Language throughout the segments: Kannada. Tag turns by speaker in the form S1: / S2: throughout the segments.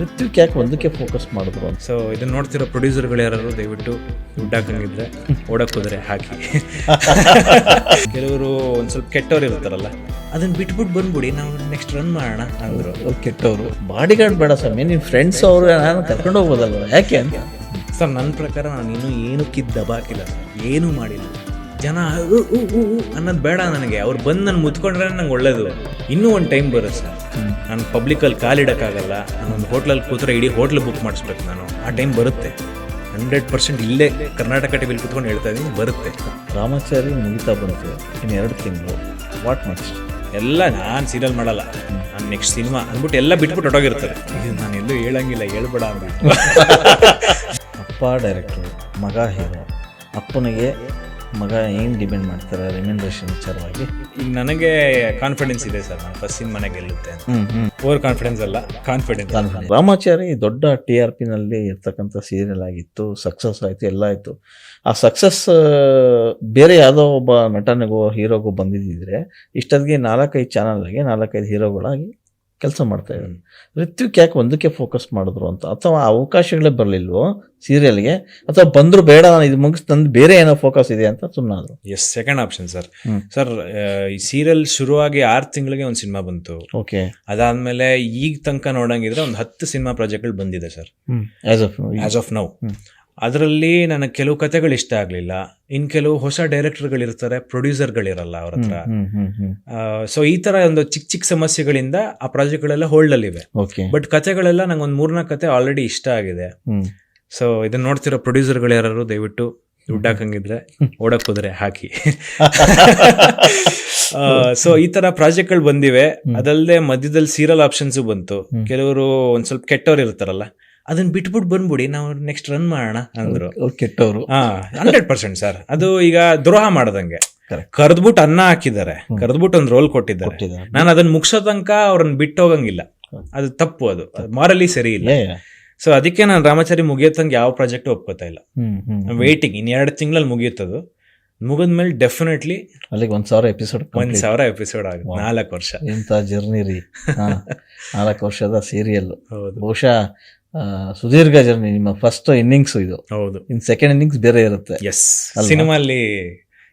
S1: ಋತ್ವಿಕ್ ಯಾಕೆ ಒಂದಕ್ಕೆ ಫೋಕಸ್ ಮಾಡಿದ್ರು ಅಂತ?
S2: ಸೊ ಇದನ್ನ ನೋಡ್ತಿರೋ ಪ್ರೊಡ್ಯೂಸರ್ಗಳು ಯಾರು ದಯವಿಟ್ಟು ದುಡ್ಡು ಹಾಕಂಗಿದ್ರೆ ಓಡಕ್ ಹೋದ್ರೆ ಹಾಕಿ. ಕೆಲವರು ಒಂದು ಸ್ವಲ್ಪ ಕೆಟ್ಟವ್ರು ಇರ್ತಾರಲ್ಲ ಅದನ್ನ ಬಿಟ್ಬಿಟ್ಟು ಬಂದ್ಬಿಡಿ ನಾವು ನೆಕ್ಸ್ಟ್ ರನ್ ಮಾಡೋಣ ಅಂದ್ರು.
S1: ಅವ್ರು ಕೆಟ್ಟವರು. ಬಾಡಿ ಗಾರ್ಡ್ ಬೇಡ ಸ್ವಾಮಿ ನಿಮ್ಮ ಫ್ರೆಂಡ್ಸ್ ಅವರು ನಾನು ಕರ್ಕೊಂಡು ಹೋಗ್ಬೋದಲ್ವ? ಯಾಕೆ ಅಂತ?
S2: ಸರ್ ನನ್ನ ಪ್ರಕಾರ ನಾನು ಇನ್ನೂ ಏನು ಕಿದ್ದ ದಬಾಕಿಲ್ಲ ಸರ್ ಏನೂ ಮಾಡಿಲ್ಲ. ಜನ ಅನ್ನೋದು ಬೇಡ ನನಗೆ. ಅವ್ರು ಬಂದು ನಾನು ಮುತ್ಕೊಂಡ್ರೆ ನಂಗೆ ಒಳ್ಳೇದು. ಇನ್ನೂ ಒಂದು ಟೈಮ್ ಬರುತ್ತೆ ಸರ್. ನಾನು ಪಬ್ಲಿಕಲ್ಲಿ ಕಾಲಿಡೋಕ್ಕಾಗಲ್ಲ ನಾನೊಂದು ಹೋಟ್ಲಲ್ಲಿ ಕೂತ್ರೆ ಇಡೀ ಹೋಟ್ಲ್ ಬುಕ್ ಮಾಡಿಸ್ಬೇಕು ನಾನು. ಆ ಟೈಮ್ ಬರುತ್ತೆ. ಹಂಡ್ರೆಡ್ ಪರ್ಸೆಂಟ್ ಇಲ್ಲೇ ಕರ್ನಾಟಕ ಟಿವಿಲಿ ಕುತ್ಕೊಂಡು ಹೇಳ್ತಾ ಇದ್ದೀನಿ ಬರುತ್ತೆ.
S1: ರಾಮಾಚಾರ್ಯ ಮುಗಿತಾ ಬರುತ್ತೆ ಇನ್ನು ಎರಡು ತಿಂಗಳು. ವಾಟ್ ನೆಕ್ಸ್ಟ್
S2: ಎಲ್ಲ ನಾನು ಸೀರಿಯಲ್ ಮಾಡಲ್ಲ. ನಾನು ನೆಕ್ಸ್ಟ್ ಸಿನಿಮಾ ಅಂದ್ಬಿಟ್ಟು ಎಲ್ಲ ಬಿಟ್ಬಿಟ್ಟು ಹೊಟ್ಟೋಗಿರ್ತಾರೆ ಇದು ನಾನು ಎಲ್ಲೂ ಹೇಳಂಗಿಲ್ಲ ಹೇಳ್ಬೇಡ ಅಂದ್ಬಿಟ್ಟು.
S1: ಅಪ್ಪ ಡೈರೆಕ್ಟ್ರು ಮಗ ಹೀರೋ ಅಪ್ಪನಿಗೆ ಮಗ ಏನು ಡಿಪೆಂಡ್ ಮಾಡ್ತಾರೆ? ರೆಮ್ಯುನರೇಷನ್ ವಿಚಾರವಾಗಿ?
S2: ಈಗ ನನಗೆ ಕಾನ್ಫಿಡೆನ್ಸ್ ಇದೆ ಸರ್. ನಾನು ಫಸ್ಟ್ ಸಿನಿಮಾನೇ ಗೆಲ್ಲುತ್ತೆ ಅಂತ. ಓವರ್ ಕಾನ್ಫಿಡೆನ್ಸ್ ಅಲ್ಲ ಕಾನ್ಫಿಡೆನ್ಸ್
S1: ರಾಮಾಚಾರಿ ದೊಡ್ಡ ಟಿ ಆರ್ ಪಿನಲ್ಲಿ ಇರ್ತಕ್ಕಂಥ ಸೀರಿಯಲ್ ಆಗಿತ್ತು ಸಕ್ಸಸ್ ಆಯಿತು ಎಲ್ಲ ಆಯಿತು. ಆ ಸಕ್ಸಸ್ ಬೇರೆ ಯಾವುದೋ ಒಬ್ಬ ನಟನಿಗೋ ಹೀರೋಗೋ ಬಂದಿದ್ದಿದ್ರೆ ಇಷ್ಟೊತ್ತಿಗೆ ನಾಲ್ಕೈದು ಚಾನಲ್ಗೆ ನಾಲ್ಕೈದು ಹೀರೋಗಳಾಗಿ ಕೆಲಸ ಮಾಡ್ತಾ ಇದ್ದಾನೆ. ಋತ್ವಿಕ್ ಯಾಕೆ ಒಂದಕ್ಕೆ ಫೋಕಸ್ ಮಾಡಿದ್ರು ಅಂತ? ಅಥವಾ ಅವಕಾಶಗಳೇ ಬರಲಿಲ್ವೋ ಸೀರಿಯಲ್ಗೆ ಅಥವಾ ಬಂದರೂ ಬೇಡ ನಾನು ಇದು ಮುಗಿಸ್ ನಂದು ಬೇರೆ ಏನೋ ಫೋಕಸ್ ಇದೆ ಅಂತ ಸುಮ್ಮನಾದ್ರು
S2: yes second option sir sir ಈ ಸೀರಿಯಲ್ ಶುರುವಾಗಿ ಆರು ತಿಂಗಳಿಗೆ ಒಂದು ಸಿನಿಮಾ ಬಂತು.
S1: ಓಕೆ
S2: ಅದಾದಮೇಲೆ ಈಗ ತನಕ ನೋಡಂಗಿದ್ರೆ ಒಂದು ಹತ್ತು ಸಿನಿಮಾ ಪ್ರಾಜೆಕ್ಟ್ಗಳು ಬಂದಿದೆ sir
S1: as of
S2: as of now. ಅದರಲ್ಲಿ ನನಗೆ ಕೆಲವು ಕತೆಗಳು ಇಷ್ಟ ಆಗಲಿಲ್ಲ. ಇನ್ ಕೆಲವು ಹೊಸ ಡೈರೆಕ್ಟರ್ಗಳಿರ್ತಾರೆ ಪ್ರೊಡ್ಯೂಸರ್ಗಳಿರಲ್ಲ ಅವ್ರ ಹತ್ರ. ಸೊ ಈ ತರ ಒಂದು ಚಿಕ್ಕ ಚಿಕ್ಕ ಸಮಸ್ಯೆಗಳಿಂದ ಆ ಪ್ರಾಜೆಕ್ಟ್ಗಳೆಲ್ಲ ಅಲ್ಲಿ
S1: ಇವೆ
S2: ಬಟ್ ಕತೆಗಳೆಲ್ಲ ನಂಗೆ ಒಂದು ಮೂರ್ನಾಲ್ಕು ಕತೆ ಆಲ್ರೆಡಿ ಇಷ್ಟ ಆಗಿದೆ. ಸೊ ಇದನ್ನ ನೋಡ್ತಿರೋ ಪ್ರೊಡ್ಯೂಸರ್ಗಳು ಯಾರು ದಯವಿಟ್ಟು ದುಡ್ಡು ಹಾಕಂಗಿದ್ರೆ ಓಡಕ್ ಹೋದ್ರೆ ಹಾಕಿ. ಸೊ ಈ ತರ ಪ್ರಾಜೆಕ್ಟ್ಗಳು ಬಂದಿವೆ. ಅದಲ್ಲದೆ ಮಧ್ಯದಲ್ಲಿ ಸೀರಿಯಲ್ ಆಪ್ಷನ್ಸ್ ಬಂತು. ಕೆಲವರು ಒಂದ್ ಸ್ವಲ್ಪ ಕೆಟ್ಟವ್ರು ಇರ್ತಾರಲ್ಲ ಅದನ್ನ ಬಿಟ್ಬಿಟ್ಟು ಬಂದ್ಬಿಡಿ ನಾವು ನೆಕ್ಸ್ಟ್ ರನ್ ಮಾಡೋಣ ಅಂದ್ರು.
S1: ಕೆಟ್ಟವರು.
S2: ಹಾ ಹಂಡ್ರೆಡ್ ಪರ್ಸೆಂಟ್ ಸರ್ ಅದು ಈಗ ದ್ರೋಹ ಮಾಡ್ದಂಗೆ. ಕರೆದ್ಬಿಟ್ಟು ಅನ್ನ ಹಾಕಿದ್ದಾರೆ. ಕರೆದ್ಬಿಟ್ಟು ಒಂದು ರೋಲ್ ಕೊಟ್ಟಿದ್ದಾರೆ. ನಾನು ಅದನ್ನ ಮುಗಿಸೋ ತನಕ ಅವ್ರನ್ನ ಬಿಟ್ಟು ಹೋಗಂಗಿಲ್ಲ. ಅದು ತಪ್ಪು ಅದು. ಮಾರಲಿ ಸರಿ ಇಲ್ಲ. ಸೊ ಅದಕ್ಕೆ ನಾನು ರಾಮಾಚಾರಿ ಮುಗಿಯೋತಂಗೆ ಯಾವ ಪ್ರಾಜೆಕ್ಟ್ ಒಪ್ಕೋತಾ ಇಲ್ಲ. ವೇಟಿಂಗ್ ಇನ್ ಎರಡು ತಿಂಗಳಲ್ಲಿ ಮುಗಿಯುತ್ತದು. ಮುಗಿದ್ಮೇಲೆ ಡೆಫಿನೆಟ್ಲಿ
S1: ಅಲ್ಲಿಗೆ ಒಂದ್ ಸಾವಿರ ಎಪಿಸೋಡ್
S2: ಒಂದ್ ಸಾವಿರ ಎಪಿಸೋಡ್ ಆಗುತ್ತೆ. ನಾಲ್ಕು ವರ್ಷ.
S1: ಇಂಥ ಜರ್ನಿ ರೀ. ನಾಲ್ಕು ವರ್ಷದ ಸೀರಿಯಲ್
S2: ಹೌದು.
S1: ಬಹುಶಃ ಸುದೀರ್ಘ ಜರ್ನಿ ನಿಮ್ಮ ಫಸ್ಟ್ ಇನ್ನಿಂಗ್ಸ್ ಇದು.
S2: ಹೌದು.
S1: ಇನ್ ಸೆಕೆಂಡ್ ಇನ್ನಿಂಗ್ಸ್ ಬೇರೆ ಇರುತ್ತೆ.
S2: ಎಸ್ ಸಿನಿಮಾಲ್ಲಿ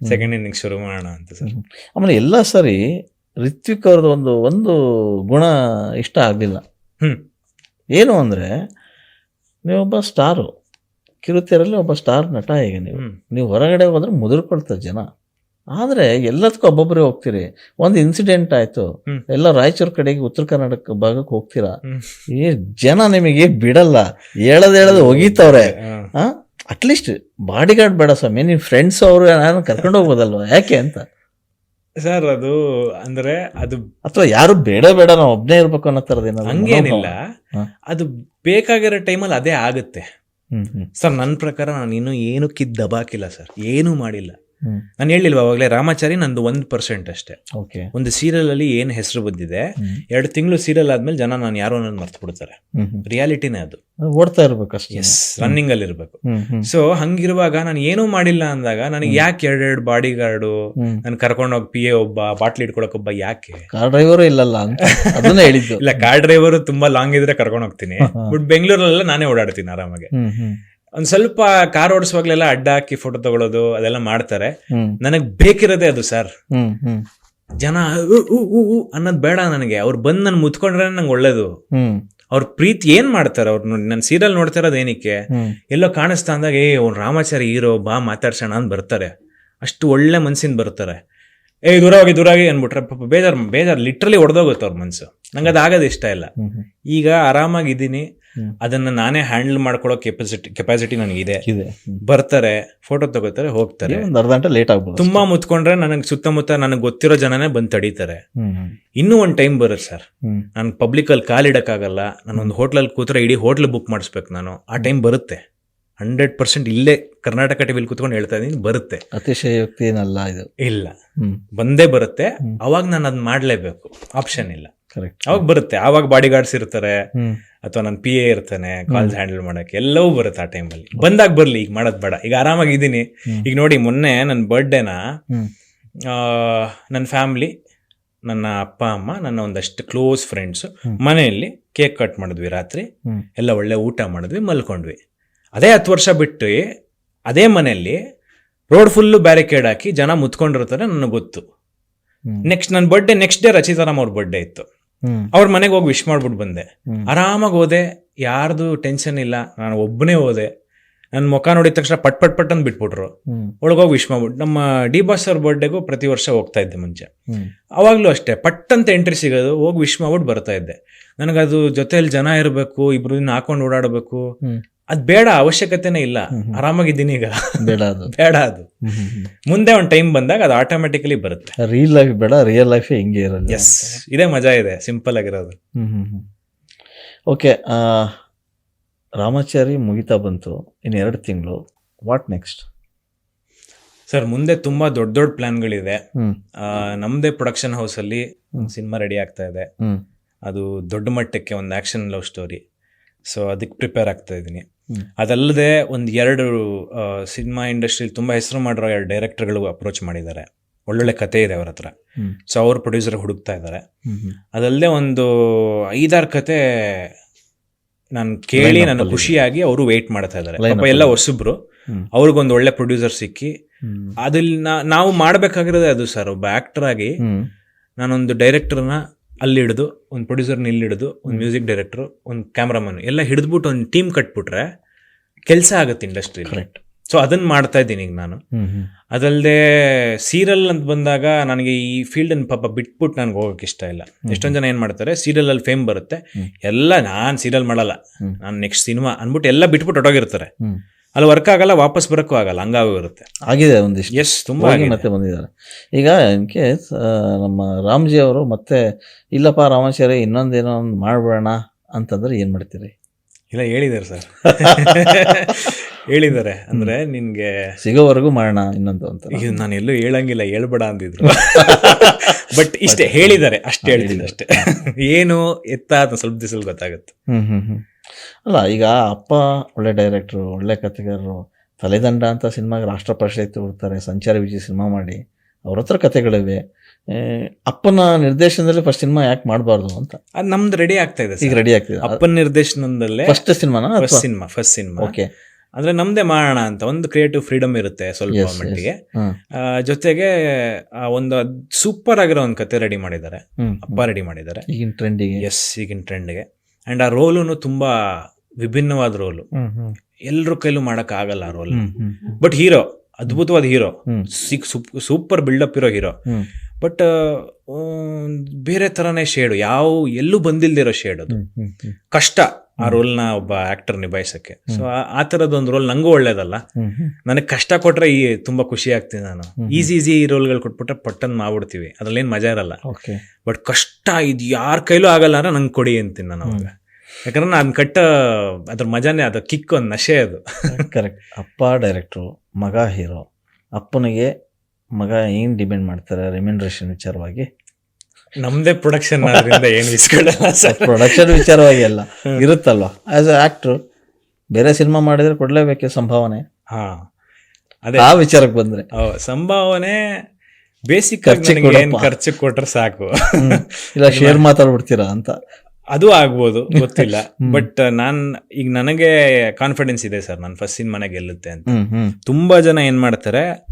S2: ಸೆಕೆಂಡ್ ಇನ್ನಿಂಗ್ ಶುರು ಮಾಡೋಣ ಅಂತ ಸರ್.
S1: ಆಮೇಲೆ ಎಲ್ಲ ಸರಿ ರಿತ್ವಿಕ್ ಅವ್ರದ್ದು ಒಂದು ಒಂದು ಗುಣ ಇಷ್ಟ ಆಗಲಿಲ್ಲ.
S2: ಹ್ಮ್.
S1: ಏನು ಅಂದರೆ ನೀವೊಬ್ಬ ಸ್ಟಾರು ಕಿರುತೆರಲ್ಲಿ ಒಬ್ಬ ಸ್ಟಾರ್ ನಟ ಈಗ ನೀವು? ನೀವು ಹೊರಗಡೆ ಹೋದ್ರೆ ಮುದುರ್ಕೊಳ್ತಾರೆ ಜನ. ಆದರೆ ಎಲ್ಲದಕ್ಕೂ ಒಬ್ಬೊಬ್ಬರೇ ಹೋಗ್ತೀರಿ. ಒಂದು ಇನ್ಸಿಡೆಂಟ್ ಆಯಿತು. ಎಲ್ಲ ರಾಯಚೂರು ಕಡೆಗೆ ಉತ್ತರ ಕರ್ನಾಟಕ ಭಾಗಕ್ಕೆ ಹೋಗ್ತೀರಾ. ಈ ಜನ ನಿಮಗೆ ಬಿಡಲ್ಲ. ಹೇಳೋದು ಹೇಳೋದು ಒಗೀತವ್ರೆ. ಅಟ್ಲೀಸ್ಟ್ ಬಾಡಿ ಗಾರ್ಡ್ ಬೇಡ ಸ್ವಾಮಿ. ನಿಮ್ಮ ಫ್ರೆಂಡ್ಸ್ ಅವರು ನಾನು ಕರ್ಕೊಂಡು ಹೋಗ್ಬೋದಲ್ವ? ಯಾಕೆ ಅಂತ?
S2: ಸರ್ ಅದು ಅಂದ್ರೆ ಅದು
S1: ಅಥವಾ ಯಾರು ಬೇಡ ಬೇಡ ನಾವು ಒಬ್ಬನೇ ಇರ್ಬೇಕು ಅನ್ನೋ ತರದ ಏನಾದ್ರು
S2: ಹಂಗೇನಿಲ್ಲ. ಅದು ಬೇಕಾಗಿರೋ ಟೈಮಲ್ಲಿ ಅದೇ ಆಗುತ್ತೆ. ಸರ್ ನನ್ನ ಪ್ರಕಾರ ನಾನು ಇನ್ನೂ ಏನು ಕಿದ್ದು ದಬಾಕಿಲ್ಲ ಸರ್. ಏನೂ ಮಾಡಿಲ್ಲ. ನಾನು ಹೇಳಿಲ್ವ ಅವಾಗಲೇ ರಾಮಾಚಾರಿ ನಂದು ಒಂದ್ ಪರ್ಸೆಂಟ್ ಅಷ್ಟೇ. ಒಂದು ಸೀರಿಯಲ್ ಅಲ್ಲಿ ಏನು ಹೆಸರು ಬಂದಿದೆ ಎರಡು ತಿಂಗಳು ಸೀರಿಯಲ್ ಆದ್ಮೇಲೆ ಜನ ನಾನು ಯಾರೋ ನನ್ನ ಮರ್ತು ಬಿಡ್ತಾರೆ. ರಿಯಾಲಿಟಿನೇ ಅದು.
S1: ಓಡ್ತಾ ಇರ್ಬೇಕು ಅಷ್ಟೇ.
S2: ಎಸ್ ರನ್ನಿಂಗ್ ಅಲ್ಲಿ ಇರ್ಬೇಕು. ಸೊ ಹಂಗಿರುವಾಗ ನಾನು ಏನೂ ಮಾಡಿಲ್ಲ ಅಂದಾಗ ನನಗೆ ಯಾಕೆ ಎರಡೆರಡು ಬಾಡಿ ಗಾರ್ಡು ನಾನು ಕರ್ಕೊಂಡೋಗಿ ಪಿ ಎ ಒಬ್ಬ ಬಾಟ್ಲಿ ಇಟ್ಕೊಳಕ್ ಒಬ್ಬ ಯಾಕೆ?
S1: ಕಾರ್ ಡ್ರೈವರ್ ಇಲ್ಲಲ್ಲ ಅದನ್ನೇ ಹೇಳಿದ್ದು.
S2: ಇಲ್ಲ ಕಾರ್ ಡ್ರೈವರ್ ತುಂಬಾ ಲಾಂಗ್ ಇದ್ರೆ ಕರ್ಕೊಂಡು ಹೋಗ್ತೀನಿ ಬಟ್ ಬೆಂಗಳೂರಲ್ಲ ನಾನೇ ಓಡಾಡ್ತೀನಿ ಆರಾಮಾಗಿ. ಒಂದ್ ಸ್ವಲ್ಪ ಕಾರ್ ಓಡಿಸುವಾಗ್ಲೆಲ್ಲ ಅಡ್ಡ ಹಾಕಿ ಫೋಟೋ ತಗೊಳ್ಳೋದು ಅದೆಲ್ಲ ಮಾಡ್ತಾರೆ. ನನಗ್ ಬೇಕಿರೋದೇ ಅದು ಸರ್. ಜನ ಅನ್ನೋದು ಬೇಡ ನನಗೆ. ಅವ್ರು ಬಂದು ನನ್ ಮುತ್ಕೊಂಡ್ರೆ ನಂಗೆ ಒಳ್ಳೇದು. ಅವ್ರ ಪ್ರೀತಿ ಏನ್ ಮಾಡ್ತಾರೆ ಅವ್ರು ನನ್ನ ಸೀರಿಯಲ್ ನೋಡ್ತಾ ಇರೋದು ಏನಕ್ಕೆ ಎಲ್ಲೋ ಕಾಣಿಸ್ತಾ ಅಂದಾಗ ಏ ಅವ್ನು ರಾಮಾಚಾರಿ ಹೀರೋ ಬಾ ಮಾತಾಡ್ಸೋಣ ಅಂತ ಬರ್ತಾರೆ. ಅಷ್ಟು ಒಳ್ಳೆ ಮನ್ಸಿಂದ ಬರ್ತಾರೆ. ಏ ದೂರವಾಗಿ ದೂರಾಗಿ ಅನ್ಬಿಟ್ರೆ ಪಾಪ ಬೇಜಾರ್ ಬೇಜಾರ್ ಲಿಟ್ರಲಿ ಹೊಡೆದೋಗುತ್ತೆ ಅವ್ರ ಮನ್ಸು. ನಂಗೆ ಅದು ಆಗೋದು ಇಷ್ಟ ಇಲ್ಲ. ಈಗ ಆರಾಮಾಗಿದ್ದೀನಿ. ಅದನ್ನ ನಾನೇ ಹ್ಯಾಂಡಲ್ ಮಾಡ್ಕೊಳ್ಳೋ ಕೆಪಾಸಿಟಿ ಕೆಪಾಸಿಟಿ ನನಗಿದೆ.
S1: ಇದೆ.
S2: ಬರ್ತಾರೆ ಫೋಟೋ ತಗೋತಾರೆ ಹೋಗ್ತಾರೆ.
S1: ಒಂದ್ ಅರ್ಧ ಗಂಟೆ ಲೇಟ್ ಆಗ್ಬೋದು
S2: ತುಂಬಾ ಮುತ್ಕೊಂಡ್ರೆ ನನಗೆ ಸುತ್ತಮುತ್ತ ನನಗೆ ಗೊತ್ತಿರೋ ಜನನೇ ಬಂದು ತಡೀತಾರೆ. ಇನ್ನೂ ಒಂದು ಟೈಮ್ ಬರುತ್ತೆ ಸರ್. ನಾನು ಪಬ್ಲಿಕಲ್ಲಿ ಕಾಲಿಡಕ್ಕಾಗಲ್ಲ ನಾನೊಂದು ಹೋಟ್ಲಲ್ಲಿ ಕೂತ್ರೆ ಇಡೀ ಹೋಟ್ಲ್ ಬುಕ್ ಮಾಡಿಸ್ಬೇಕು ನಾನು. ಆ ಟೈಮ್ ಬರುತ್ತೆ. ಹಂಡ್ರೆಡ್ ಪರ್ಸೆಂಟ್ ಇಲ್ಲೇ ಕರ್ನಾಟಕ ಟಿವಿಲಿ ಕುತ್ಕೊಂಡು ಹೇಳ್ತಾ ಇದ್ದೀನಿ ಬರುತ್ತೆ.
S1: ಅತಿಶಯೋಕ್ತಿ ಏನಲ್ಲ ಇದು.
S2: ಇಲ್ಲ. ಬಂದೇ ಬರುತ್ತೆ. ಅವಾಗ ನಾನು ಅದ್ ಮಾಡ್ಲೇಬೇಕು. ಆಪ್ಷನ್ ಇಲ್ಲ. ಅವಾಗ ಬರುತ್ತೆ. ಆವಾಗ ಬಾಡಿ ಗಾರ್ಡ್ಸ್ ಇರ್ತಾರೆ ಅಥವಾ ನನ್ನ ಪಿ ಎ ಇರ್ತಾನೆ ಕಾಲ್ಸ್ ಹ್ಯಾಂಡಲ್ ಮಾಡಕ್ಕೆ ಎಲ್ಲವೂ ಬರುತ್ತೆ ಆ ಟೈಮಲ್ಲಿ ಬಂದಾಗ ಬರ್ಲಿ ಈಗ ಮಾಡೋದ್ ಬೇಡ. ಈಗ ಆರಾಮಾಗಿದ್ದೀನಿ. ಈಗ ನೋಡಿ ಮೊನ್ನೆ ನನ್ನ ಬರ್ಡೇನ ನನ್ನ ಫ್ಯಾಮಿಲಿ ನನ್ನ ಅಪ್ಪ ಅಮ್ಮ ನನ್ನ ಒಂದಷ್ಟು ಕ್ಲೋಸ್ ಫ್ರೆಂಡ್ಸ್ ಮನೆಯಲ್ಲಿ ಕೇಕ್ ಕಟ್ ಮಾಡಿದ್ವಿ ರಾತ್ರಿ. ಎಲ್ಲ ಒಳ್ಳೆ ಊಟ ಮಾಡಿದ್ವಿ ಮಲ್ಕೊಂಡ್ವಿ. ಅದೇ ಹತ್ತು ವರ್ಷ ಬಿಟ್ಟು ಅದೇ ಮನೆಯಲ್ಲಿ ರೋಡ್ ಫುಲ್ಲು ಬ್ಯಾರಿಕೇಡ್ ಹಾಕಿ ಜನ ಮುತ್ಕೊಂಡಿರ್ತಾರೆ ನನಗೆ ಗೊತ್ತು. ನೆಕ್ಸ್ಟ್ ನನ್ನ ಬರ್ಡೇ ನೆಕ್ಸ್ಟ್ ಡೇ ರಚಿತಾರಾಮ್ ಅವ್ರ ಬರ್ಡೇ ಇತ್ತು. ಅವ್ರ ಮನೆಗೆ ಹೋಗಿ ವಿಶ್ ಮಾಡ್ಬಿಟ್ಟು ಬಂದೆ. ಆರಾಮಾಗಿ ಹೋದೆ ಯಾರ್ದು ಟೆನ್ಷನ್ ಇಲ್ಲ ನಾನು ಒಬ್ಬನೇ ಹೋದೆ. ನನ್ನ ಮುಖ ನೋಡಿದ ತಕ್ಷಣ ಪಟ್ ಪಟ್ ಪಟ್ ಅಂತ ಬಿಟ್ಬಿಟ್ರು. ಒಳಗೋಗಿ ವಿಶ್ ಮಾಡ್ಬಿಟ್ಟು ನಮ್ಮ ಡಿ ಬಾಸ್ ಅವ್ರ ಬರ್ಡೇಗೂ ಪ್ರತಿ ವರ್ಷ ಹೋಗ್ತಾ ಇದ್ದೆ ಮುಂಚೆ. ಅವಾಗ್ಲೂ ಅಷ್ಟೇ ಪಟ್ ಅಂತ ಎಂಟ್ರಿ ಸಿಗೋದು ಹೋಗಿ ವಿಶ್ ಮಾಡ್ಬಿಟ್ಟು ಬರ್ತಾ ಇದ್ದೆ. ನನಗದು ಜೊತೆಯಲ್ಲಿ ಜನ ಇರಬೇಕು ಇಬ್ರು ದಿನ ಹಾಕೊಂಡು ಓಡಾಡಬೇಕು. ಅದ್ ಬೇಡ ಅವಶ್ಯಕತೆನೇ ಇಲ್ಲ. ಆರಾಮಾಗಿದ್ದೀನಿ ಈಗ.
S1: ಬೇಡ ಅದು.
S2: ಬೇಡ ಅದು. ಮುಂದೆ ಒಂದು ಟೈಮ್ ಬಂದಾಗ ಅದು ಆಟೋಮೆಟಿಕಲಿ ಬರುತ್ತೆ.
S1: ರಿಯಲ್ ಲೈಫ್ ಬೇಡ ರಿಯಲ್ ಲೈಫ್ ಹಿಂಗೆ ಇರಲ್ಲ.
S2: ಎಸ್ ಇದೇ ಮಜಾ ಇದೆ ಸಿಂಪಲ್ ಆಗಿರೋದು.
S1: ಓಕೆ ರಾಮಾಚಾರಿ ಮುಗಿತಾ ಬಂತು. ಇನ್ನು ಎರಡು ತಿಂಗಳು. ವಾಟ್ ನೆಕ್ಸ್ಟ್
S2: ಸರ್ ಮುಂದೆ ತುಂಬಾ ದೊಡ್ಡ ದೊಡ್ಡ ಪ್ಲಾನ್ಗಳಿದೆ. ನಮ್ದೇ ಪ್ರೊಡಕ್ಷನ್ ಹೌಸಲ್ಲಿ. ಸಿನಿಮಾ ರೆಡಿ ಆಗ್ತಾ ಇದೆ. ಅದು ದೊಡ್ಡ ಮಟ್ಟಕ್ಕೆ ಒಂದು ಆಕ್ಷನ್ ಲವ್ ಸ್ಟೋರಿ ಸೊ ಅದಕ್ಕೆ ಪ್ರಿಪೇರ್ ಆಗ್ತಾ ಇದ್ದೀನಿ. ಅದಲ್ಲದೆ ಒಂದು ಎರಡು ಸಿನಿಮಾ ಇಂಡಸ್ಟ್ರಿಲಿ ತುಂಬ ಹೆಸರು ಮಾಡಿರೋ ಎರಡು ಡೈರೆಕ್ಟರ್ಗಳು ಅಪ್ರೋಚ್ ಮಾಡಿದ್ದಾರೆ. ಒಳ್ಳೊಳ್ಳೆ ಕತೆ ಇದೆ ಅವ್ರ ಹತ್ರ. ಸೊ ಅವ್ರ ಪ್ರೊಡ್ಯೂಸರ್ ಹುಡುಕ್ತಾ ಇದ್ದಾರೆ. ಅದಲ್ಲದೆ ಒಂದು ಐದಾರು ಕತೆ ನಾನು ಕೇಳಿ ನನ್ನ ಖುಷಿಯಾಗಿ ಅವರು ವೇಟ್ ಮಾಡ್ತಾ ಇದ್ದಾರೆ. ಪಾಪ ಎಲ್ಲ. ಹೊಸಬ್ರು. ಅವ್ರಿಗೊಂದು ಒಳ್ಳೆ ಪ್ರೊಡ್ಯೂಸರ್ ಸಿಕ್ಕಿ ಅದಲ್ಲಿ ನಾವು ಮಾಡಬೇಕಾಗಿರೋದೇ ಅದು ಸರ್. ಒಬ್ಬ ಆಕ್ಟರ್ ಆಗಿ ನಾನೊಂದು ಡೈರೆಕ್ಟರ್ನ ಅಲ್ಲಿ ಹಿಡಿದು ಒಂದು ಪ್ರೊಡ್ಯೂಸರ್ನ ಇಲ್ಲಿ ಹಿಡಿದು ಒಂದು ಮ್ಯೂಸಿಕ್ ಡೈರೆಕ್ಟರ್ ಒಂದು ಕ್ಯಾಮ್ರಾಮನ್ ಎಲ್ಲ ಹಿಡಿದ್ಬಿಟ್ಟು ಒಂದು ಟೀಮ್ ಕಟ್ಬಿಟ್ರೆ ಕೆಲಸ ಆಗುತ್ತೆ ಇಂಡಸ್ಟ್ರಿ
S1: ಕರೆಕ್ಟ್
S2: ಸೊ ಅದನ್ನ ಮಾಡ್ತಾ ಇದ್ದೀನಿ ಈಗ ನಾನು. ಅದಲ್ಲದೆ ಸೀರಿಯಲ್ ಅಂತ ಬಂದಾಗ ನನಗೆ ಈ ಫೀಲ್ಡ್ ಅನ್ನು ಪಾಪ ಬಿಟ್ಬಿಟ್ಟು ನನಗೆ ಹೋಗೋಕೆ ಇಷ್ಟ ಇಲ್ಲ. ಎಷ್ಟೊಂದು ಜನ ಏನು ಮಾಡ್ತಾರೆ ಸೀರಿಯಲ್ ಅಲ್ಲಿ ಫೇಮ್ ಬರುತ್ತೆ. ಎಲ್ಲ ನಾನು ಸೀರಿಯಲ್ ಮಾಡಲ್ಲ. ನಾನು ನೆಕ್ಸ್ಟ್ ಸಿನಿಮಾ ಅಂದ್ಬಿಟ್ಟು ಎಲ್ಲ ಬಿಟ್ಬಿಟ್ಟು ಹೊಟ್ಟೋಗಿರ್ತಾರೆ ಅಲ್ಲಿ ವರ್ಕ್ ಆಗಲ್ಲ ವಾಪಸ್ ಬರೋಕ್ಕೂ ಆಗಲ್ಲ ಹಂಗಾಗಿರುತ್ತೆ
S1: ಆಗಿದೆ ಒಂದಿಷ್ಟು.
S2: ಎಸ್ ತುಂಬಾ
S1: ಹೋಗಿ ಮತ್ತೆ ಬಂದಿದ್ದಾರೆ. ಈಗ ಇನ್ ಕೇಸ್ ನಮ್ಮ ರಾಮ್ಜಿ ಅವರು ಮತ್ತೆ ಇಲ್ಲಪ್ಪ ರಾಮಾಚಾರಿ ಇನ್ನೊಂದೇನೋ ಒಂದು ಮಾಡ್ಬಿಡೋಣ ಅಂತಂದ್ರೆ ಏನು ಮಾಡ್ತೀರಿ?
S2: ಇಲ್ಲ ಹೇಳಿದ್ದಾರೆ ಸರ್. ಹೇಳಿದ್ದಾರೆ. ಅಂದ್ರೆ ನಿನ್ಗೆ
S1: ಸಿಗೋವರೆಗೂ ಮಾಡೋಣ ಇನ್ನೊಂದು ಅಂತ.
S2: ಈಗ ನಾನು ಎಲ್ಲೂ ಹೇಳಂಗಿಲ್ಲ ಹೇಳ್ಬೇಡ ಅಂದಿದ್ರು. ಬಟ್ ಇಷ್ಟೇ ಹೇಳಿದ್ದಾರೆ ಅಷ್ಟೇ ಹೇಳಿದ್ದೀನಿ ಅಷ್ಟೇ. ಏನು ಎತ್ತ ಸ್ವಲ್ಪ ದಿವಸಲ್ಲಿ ಗೊತ್ತಾಗುತ್ತೆ.
S1: ಹ್ಮ್ ಹ್ಮ್ ಹ್ಮ್. ಅಲ್ಲ ಈಗ ಅಪ್ಪ ಒಳ್ಳೆ ಡೈರೆಕ್ಟ್ರು ಒಳ್ಳೆ ಕಥೆಗಾರರು ತಲೆದಂಡ ಅಂತ ಸಿನಿಮಾಗೆ ರಾಷ್ಟ್ರ ಪ್ರಶಸ್ತಿ ಕೊಡ್ತಾರೆ ಸಂಚಾರ ವಿಜಯ ಸಿನಿಮಾ ಮಾಡಿ ಅವ್ರ ಹತ್ರ ಕಥೆಗಳಿವೆ. ಅಪ್ಪನ ನಿರ್ದೇಶನದಲ್ಲಿ ಫಸ್ಟ್ ಸಿನಿಮಾ ಯಾಕೆ ಮಾಡಬಾರ್ದು ಅಂತ?
S2: ಅದು ನಮ್ದು ರೆಡಿ ಆಗ್ತಾ ಇದೆ
S1: ಈಗ. ರೆಡಿ ಆಗ್ತಿದೆ.
S2: ಅಪ್ಪನ ನಿರ್ದೇಶನದಲ್ಲೇ
S1: ಫಸ್ಟ್ ಸಿನಿಮಾನ
S2: first cinema first cinema.
S1: Okay
S2: ಅಂದ್ರೆ ನಮ್ದೇ ಮಾಡೋಣ ಅಂತ ಒಂದು ಕ್ರಿಯೇಟಿವ್ ಫ್ರೀಡಮ್ ಇರುತ್ತೆ ಸ್ವಲ್ಪ. ಮಟ್ಟಿಗೆ. ಜೊತೆಗೆ ಒಂದು ಸೂಪರ್ ಆಗಿರೋ ಒಂದು ಕತೆ ರೆಡಿ ಮಾಡಿದ್ದಾರೆ. ಅಪ್ಪ ರೆಡಿ ಮಾಡಿದ್ದಾರೆ.
S1: ಈಗಿನ ಟ್ರೆಂಡಿಗೆ
S2: ಎಸ್ ಈಗಿನ ಟ್ರೆಂಡ್ಗೆ ಅಂಡ್ ಆ ರೋಲು ತುಂಬಾ ವಿಭಿನ್ನವಾದ ರೋಲು. ಎಲ್ಲರ ಕೈಲೂ ಮಾಡಕ್ ಆಗಲ್ಲ ಆ ರೋಲ್ ಬಟ್ ಹೀರೋ ಅದ್ಭುತವಾದ ಹೀರೋ ಸೂಪರ್ ಬಿಲ್ಡಪ್ ಇರೋ ಹೀರೋ ಬಟ್ ಬೇರೆ ತರನೇ ಶೇಡು ಯಾವ ಎಲ್ಲೂ ಬಂದಿಲ್ದಿರೋ ಶೇಡ್ ಅದು. ಕಷ್ಟ. ಆ ರೋಲ್ನ ಒಬ್ಬ ಆಕ್ಟರ್ ನಿಭಾಯಿಸಕ್ಕೆ. ಸೊ ಆ ಥರದ ಒಂದು ರೋಲ್ ನಂಗೂ ಒಳ್ಳೇದಲ್ಲ. ನನಗೆ ಕಷ್ಟ ಕೊಟ್ರೆ ಈ ತುಂಬಾ ಖುಷಿ ಆಗ್ತೀನಿ ನಾನು. ಈಸಿ ಈಸಿ ರೋಲ್ಗಳು ಕೊಟ್ಬಿಟ್ರೆ ಪಟ್ಟನ್ ಮಾಡ್ಬಿಡ್ತೀವಿ. ಅದ್ರಲ್ಲೇನು ಮಜಾ ಇರಲ್ಲ. ಬಟ್ ಕಷ್ಟ ಇದು ಯಾರ ಕೈಲೂ ಆಗಲ್ಲ ಅಂದ್ರೆ ನಂಗೆ ಕೊಡಿ ಅಂತೀನಿ ನಾನು ಅವಾಗ. ಯಾಕಂದ್ರೆ ನಾನು ಕಟ್ಟ ಅದ್ರ ಮಜಾನೇ ಅದು ಕಿಕ್ ಒಂದು ನಶೆ ಅದು.
S1: ಕರೆಕ್ಟ್ ಅಪ್ಪ ಡೈರೆಕ್ಟ್ರು ಮಗ ಹೀರೋ ಅಪ್ಪನಿಗೆ ಮಗ ಏನ್ ಡಿಪೆಂಡ್ ಮಾಡ್ತಾರೆ? ರೆಮ್ಯುನರೇಷನ್ ವಿಚಾರವಾಗಿ?
S2: ನಮ್ದೇ ಪ್ರೊಡಕ್ಷನ್ ಅದರಿಂದ ಏನು ಇಸ್ಕೊಳ್ಳಲ್ಲ ಸರ್
S1: ಪ್ರೊಡಕ್ಷನ್ ವಿಚಾರವಾಗಿ ಅಲ್ಲ. ಇರುತ್ತಲ್ವಾ? ಆಸ್ ಅ ಆಕ್ಟ್ರು ಬೇರೆ ಸಿನಿಮಾ ಮಾಡಿದ್ರೆ ಕೊಡ್ಲೇಬೇಕು ಸಂಭಾವನೆ?
S2: ಹಾ. ಅದೇ.
S1: ಆ ವಿಚಾರಕ್ಕೆ ಬಂದ್ರೆ.
S2: ಸಂಭಾವನೆ ಬೇಸಿಕ್ ಏನ್. ಖರ್ಚು ಕೊಟ್ರೆ ಸಾಕು.
S1: ಇಲ್ಲ ಶೇರ್ ಮಾತಾಡ್ಬಿಡ್ತೀರಾ ಅಂತ.
S2: ಅದು ಆಗ್ಬೋದು ಗೊತ್ತಿಲ್ಲ. ಬಟ್ ನಾನ್ ಈಗ ನನಗೆ ಕಾನ್ಫಿಡೆನ್ಸ್ ಇದೆ ಸರ್ ನಾನು ಫಸ್ಟ್ ಸಿನಿಮಾನೆ ಗೆಲ್ಲುತ್ತೆ ಅಂತ. ತುಂಬಾ ಜನ ಏನ್ ಮಾಡ್ತಾರೆ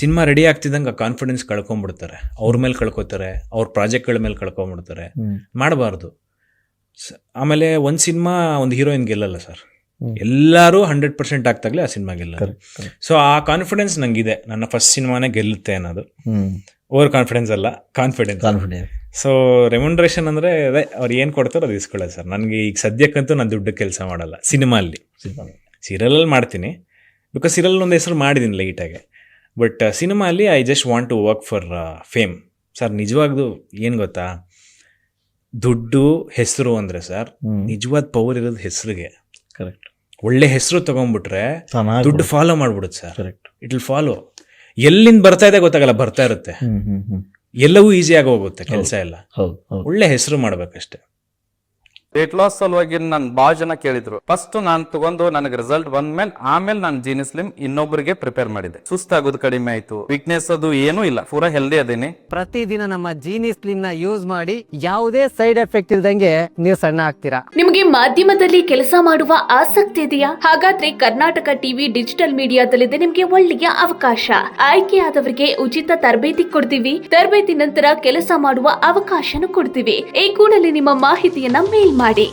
S2: ಸಿನಿಮಾ ರೆಡಿ ಆಗ್ತಿದ್ದಂಗೆ ಕಾನ್ಫಿಡೆನ್ಸ್ ಕಳ್ಕೊಂಡ್ಬಿಡ್ತಾರೆ ಅವ್ರ ಮೇಲೆ ಕಳ್ಕೊತಾರೆ ಅವ್ರ ಪ್ರಾಜೆಕ್ಟ್ಗಳ ಮೇಲೆ ಕಳ್ಕೊಂಡ್ಬಿಡ್ತಾರೆ ಮಾಡಬಾರ್ದು. ಆಮೇಲೆ ಒಂದು ಸಿನಿಮಾ ಒಂದು ಹೀರೋಯಿನ್ ಗೆಲ್ಲಲ್ಲ ಸರ್. ಎಲ್ಲರೂ ಹಂಡ್ರೆಡ್ ಪರ್ಸೆಂಟ್ ಆಗ್ತಾಗಲೇ ಆ ಸಿನಿಮಾ ಗೆಲ್ಲ ಸೊ ಆ ಕಾನ್ಫಿಡೆನ್ಸ್ ನಂಗಿದೆ. ನನ್ನ ಫಸ್ಟ್ ಸಿನಿಮಾನೇ ಗೆಲ್ಲುತ್ತೆ ಅನ್ನೋದು. ಓವರ್ ಕಾನ್ಫಿಡೆನ್ಸ್ ಅಲ್ಲ ಕಾನ್ಫಿಡೆನ್ಸ್
S1: ಕಾನ್ಫಿಡೆನ್ಸ್
S2: ಸೊ ರೆಮ್ಯುನರೇಷನ್ ಅಂದ್ರೆ ಅದೇ ಅವ್ರು ಏನು ಕೊಡ್ತಾರೋ ಅದು ಇಸ್ಕೊಳ್ಳೋದು ಸರ್. ನನಗೆ ಈಗ ಸದ್ಯಕ್ಕಂತೂ ನಾನು ದುಡ್ಡು ಕೆಲಸ ಮಾಡಲ್ಲ. ಸಿನಿಮಾ ಅಲ್ಲಿ ಸೀರಿಯಲಲ್ಲಿ ಮಾಡ್ತೀನಿ. ಬಿಕಾಸ್ ಸೀರಿಯಲ್ ಒಂದು ಹೆಸರು ಮಾಡಿದ್ದೀನಿ ಲೈಟಾಗಿ ಬಟ್ ಸಿನಿಮಾ ಅಲ್ಲಿ I just want to work for fame sir ನಿಜವಾಗ್ದು ಏನು ಗೊತ್ತಾ? ದುಡ್ಡು ಹೆಸರು ಅಂದರೆ ಸರ್ ನಿಜವಾದ ಪವರ್ ಇರೋದು ಹೆಸರಿಗೆ.
S1: ಕರೆಕ್ಟ್
S2: ಒಳ್ಳೆ ಹೆಸರು ತಗೊಂಡ್ಬಿಟ್ರೆ ದುಡ್ಡು follow ಮಾಡ್ಬಿಡುತ್ತೆ sir
S1: correct
S2: it will follow ಎಲ್ಲಿಂದ ಬರ್ತಾ ಇದೆ ಗೊತ್ತಾಗಲ್ಲ ಬರ್ತಾ ಇರುತ್ತೆ. ಎಲ್ಲವೂ ಈಸಿಯಾಗಿ ಹೋಗುತ್ತೆ ಕೆಲಸ ಎಲ್ಲ. ಒಳ್ಳೆ ಹೆಸರು ಮಾಡ್ಬೇಕಷ್ಟೆ.
S3: ವೇಟ್ ಲಾಸ್ ಸಲುವಾಗಿ ನನ್ ಬಹಳ ಜನ ಕೇಳಿದ್ರು. ಫಸ್ಟ್ ನಾನು ತಗೊಂಡು ನನಗೆ ರಿಸಲ್ಟ್ ಬಂದ್ಮೇಲೆ ಆಮೇಲೆ ನಾನು ಜೀನಿ ಸ್ಲಿಮ್ ಇನ್ನೊಬ್ಬರಿಗೆ ಪ್ರಿಪೇರ್ ಮಾಡಿದೆ. ಸುಸ್ತಾಗೋದು ಕಡಿಮೆ ಆಯ್ತು. ವೀಕ್ನೆಸ್ ಅದು ಏನೂ ಇಲ್ಲ. ಪೂರಾ ಹೆಲ್ದಿ ಅದೇನೆ.
S4: ಪ್ರತಿದಿನ ನಮ್ಮ ಜೀನಿ ಸ್ಲಿಮ್ನ ಯೂಸ್ ಮಾಡಿ ಯಾವುದೇ ಸೈಡ್ ಎಫೆಕ್ಟ್ ಇಲ್ದಂಗೆ ನೀವು ಸಣ್ಣ ಆಗ್ತೀರಾ?
S5: ನಿಮಗೆ ಮಾಧ್ಯಮದಲ್ಲಿ ಕೆಲಸ ಮಾಡುವ ಆಸಕ್ತಿ ಇದೆಯಾ? ಹಾಗಾದ್ರೆ ಕರ್ನಾಟಕ ಟಿವಿ ಡಿಜಿಟಲ್ ಮೀಡಿಯಾದಲ್ಲಿದೆ ನಿಮಗೆ ಒಳ್ಳೆಯ ಅವಕಾಶ. ಆಯ್ಕೆಯಾದವರಿಗೆ ಉಚಿತ ತರಬೇತಿ ಕೊಡ್ತೀವಿ. ತರಬೇತಿ ನಂತರ ಕೆಲಸ ಮಾಡುವ ಅವಕಾಶನೂ ಕೊಡ್ತೀವಿ. ಈ ಕೂಡಲೇ ನಿಮ್ಮ ಮಾಹಿತಿಯನ್ನ ಮೇಲ್ ಮಾಡಿ